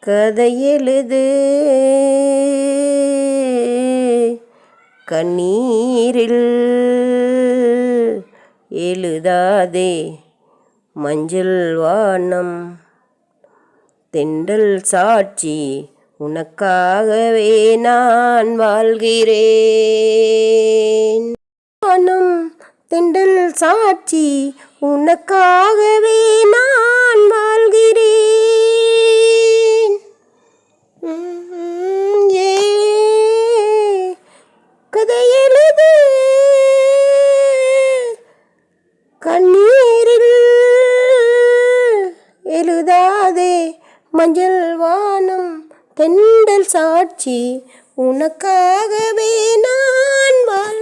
கதை எழுது? கண்ணீரில் எழுதாதே மஞ்சள் வானம். தெண்டல் சாட்சி உனக்காகவே நான் வாழ்கிறேன். வானம் தெண்டல் சாட்சி உனக்காகவே நான் வாழ்கிறேன். ஏ கதை எழுது. கண்ணீரில் எழுதாதே மஞ்சள் வானம் தெண்டல் சாட்சி. உனக்காகவே நான் வாழ்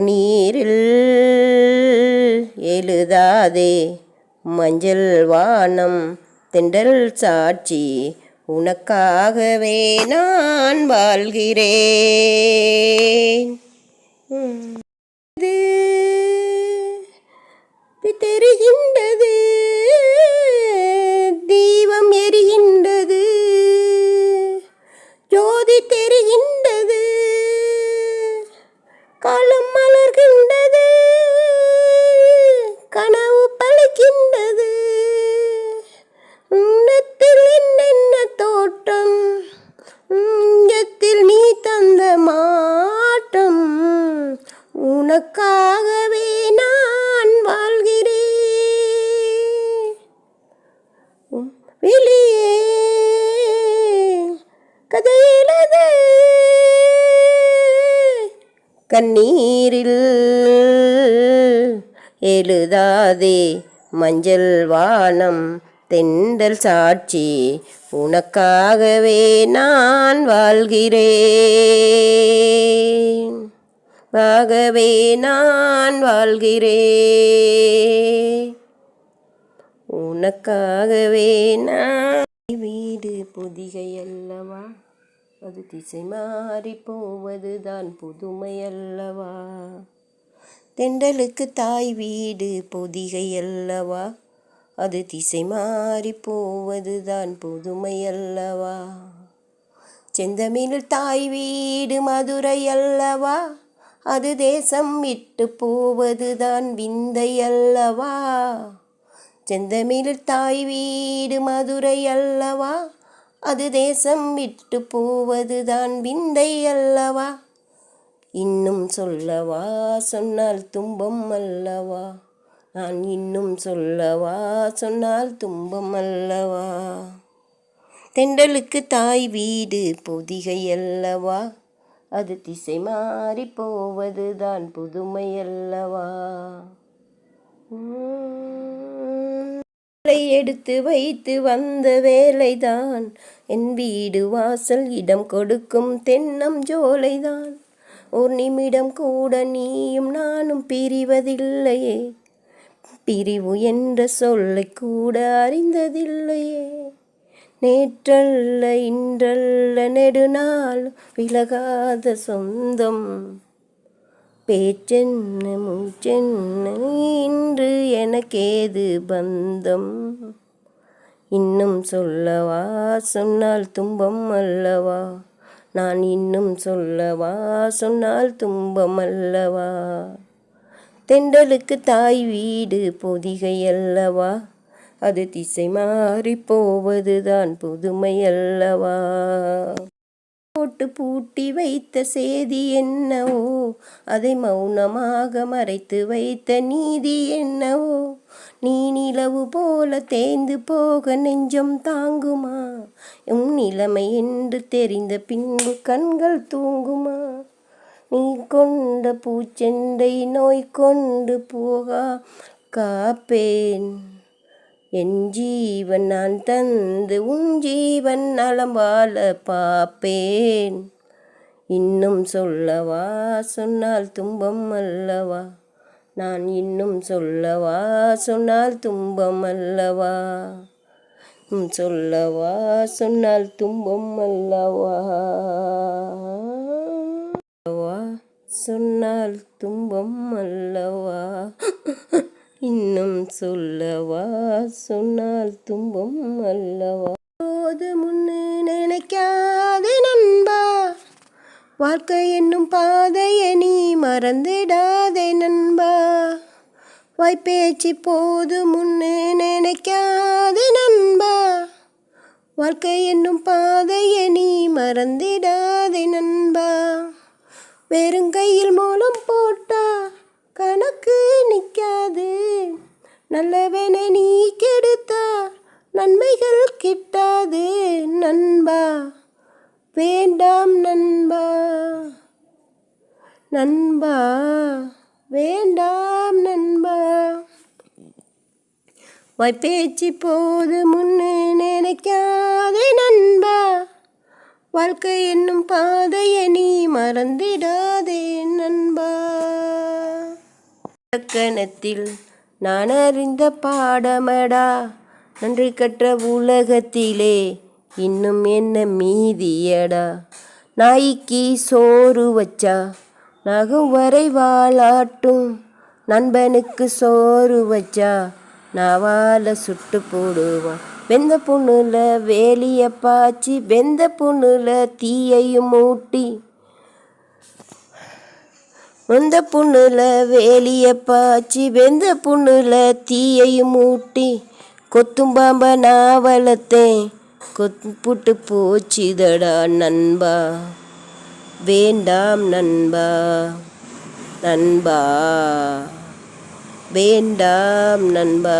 நீரில் எழுதாதே. மஞ்சள் வானம் திண்டல் சாட்சி உனக்காகவே நான் வாழ்கிறேன். இது வெளியே. கதையிலது. கண்ணீரில் எழுதாதே மஞ்சள் வானம் தெண்டல் சாட்சி. உனக்காகவே நான் வாழ்கிறேன். ஆகவே நான் வாழ்கிறேன். உனக்காகவே நான் வீடு பொதிகை அல்லவா? அது திசை மாறி போவதுதான் புதுமை அல்லவா? தெண்டலுக்கு தாய் வீடு பொதிகை அல்லவா? அது திசை மாறி போவதுதான் புதுமை அல்லவா? செந்தமிழ் தாய் வீடு மதுரை அல்லவா? அது தேசம் விட்டு போவதுதான் விந்தை அல்லவா? செந்தமிழ் தாய் வீடு மதுரை அல்லவா? அது தேசம் விட்டு போவதுதான் விந்தை அல்லவா? இன்னும் சொல்லவா? சொன்னால் துன்பம் அல்லவா? நான் இன்னும் சொல்லவா? சொன்னால் துன்பம் அல்லவா? தென்றலுக்கு தாய் வீடு பொதிகை அல்லவா? அது திசை மாறி போவதுதான் புதுமை அல்லவா? வேலை எடுத்து வைத்து வந்த வேலைதான். என் வீடு வாசல் இடம் கொடுக்கும் தென்னம் ஜோலைதான். ஒரு நிமிடம் கூட நீயும் நானும் பிரிவதில்லையே. பிரிவு என்ற சொல்லை கூட அறிந்ததில்லையே. நேற்றல்ல இன்றல்ல நெடுநாள் விலகாத சொந்தம். பேச்சென்ன மூச்சென்ன இன்று எனக்கேது பந்தம்? இன்னும் சொல்லவா? சொன்னால் துன்பம் அல்லவா? நான் இன்னும் சொல்லவா? சொன்னால் துன்பம் அல்லவா? தெண்டலுக்கு தாய் வீடு பொதிகை அல்லவா? அது திசை மாறி போவதுதான் புதுமை அல்லவா? போட்டு பூட்டி வைத்த சேதி என்னவோ? அதை மௌனமாக மறைத்து வைத்த நீதி என்னவோ? நீ நிலவு போல தேய்ந்து போக நெஞ்சம் தாங்குமா? உன் நிலைமை என்று தெரிந்த பின்பு கண்கள் தூங்குமா? நீ கொண்ட பூச்செண்டை நோய் கொண்டு போகா காப்பேன். என் ஜீவன் நான் தந்து உன் ஜீவன் நலம் வாழ பாப்பேன் இன்னும் சொல்லவா? சொன்னால் துன்பம் அல்லவா? நான் இன்னும் சொல்லவா? சொன்னால் துன்பம் அல்லவா? உம் சொல்லவா? சொன்னால் துன்பம் அல்லவா? சொன்னால் துன்பம் அல்லவா? இன்னும் சொல்லவா? சொன்னால் துன்பம் அல்லவா? போது முன்னு நினைக்காதே நண்பா. வாழ்க்கை என்னும் பாதையை நீ மறந்துடாதே நண்பா. வாய்ப்பேச்சு போது முன்னு நினைக்காதே நண்பா. வாழ்க்கை என்னும் பாதையை நீ மறந்திடாதே நண்பா. வெறுங்கையில் மூலம் போ நல்லவனை நீ கெடுத்தா நன்மைகள் கிட்டாது நண்பா. வேண்டாம் நண்பா. நண்பா. வேண்டாம் நண்பா. வாய்ப்பேச்சு போது முன்னு நினைக்காதே நண்பா. வாழ்க்கை என்னும் பாதையை நீ மறந்திடாதே நண்பா. இலக்கணத்தில் நான் அறிந்த பாடமடா. நன்றி கற்ற உலகத்திலே இன்னும் என்ன மீதியடா. நாய்க்கு சோறு வச்சா நகம் வரை வாழாட்டும். நண்பனுக்கு சோறு வச்சா நாவால சுட்டு போடுவான் வெந்த பொண்ணுல வேலிய பாய்ச்சி வெந்த பொண்ணுல தீயையும் மூட்டி வந்த புண்ணுல வேலிய பாய்ச்சி வெந்த புண்ணுல தீயையும் மூட்டி கொத்தும் பாம்ப நான் வளர்த்தேன் கொப்புட்டு போச்சுதடா நண்பா வேண்டாம் நண்பா நண்பா வேண்டாம் நண்பா.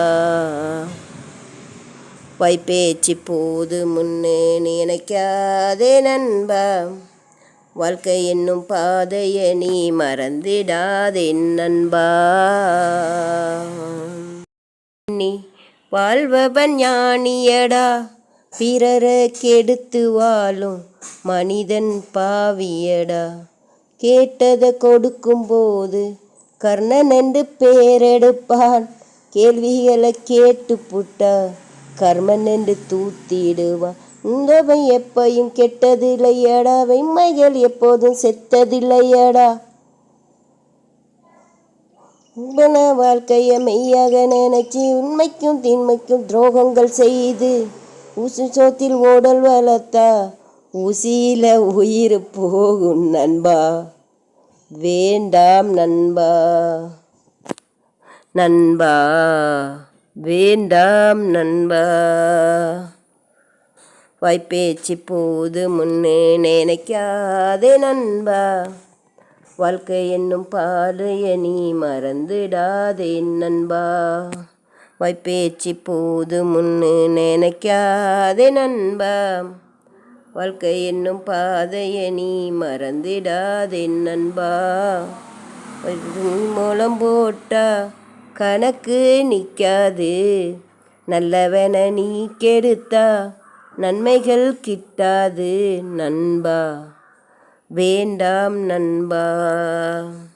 வைப்பேச்சு போது முன்னே நினைக்காதே நண்பா. வாழ்க்கை என்னும் பாதையை நீ மறந்திடாதே நண்பா. நீ வாழ்பவன் ஞானியடா. பிறரை கெடுத்து வாழும் மனிதன் பாவியடா. கேட்டதை கொடுக்கும்போது கர்ணன் என்று பேரெடுப்பான். கேள்விகளை கேட்டு புட்டா கர்மன் என்று தூத்திடுவான். இந்தவை எப்பையும் கெட்டதில்லையடா? வெம்மைகள் எப்போதும் செத்ததில்லையடா? உங்கள வாழ்க்கைய மெய்யாக நினைச்சு உண்மைக்கும் திண்மைக்கும் துரோகங்கள் செய்து ஊசி சோத்தில் ஓடல் வளர்த்தா ஊசியில உயிர் போகும் நண்பா. வேண்டாம் நண்பா. நண்பா. வேண்டாம் நண்பா. வாய்ப்பேச்சு போது முன்னே நினைக்காதே நண்பா. வாழ்க்கை என்னும் பாதைய நீ மறந்துடாதே நண்பா. வாய்ப்பேச்சு போது முன்னு நினைக்காதே நண்பா. வாழ்க்கை என்னும் பாதைய நீ மறந்துடாதே நண்பா. மூலம் போட்டா கணக்கு நிற்காது நல்லவன நீ கெடுத்தா நன்மைகள் கிட்டாது நண்பா. வேண்டாம் நண்பா.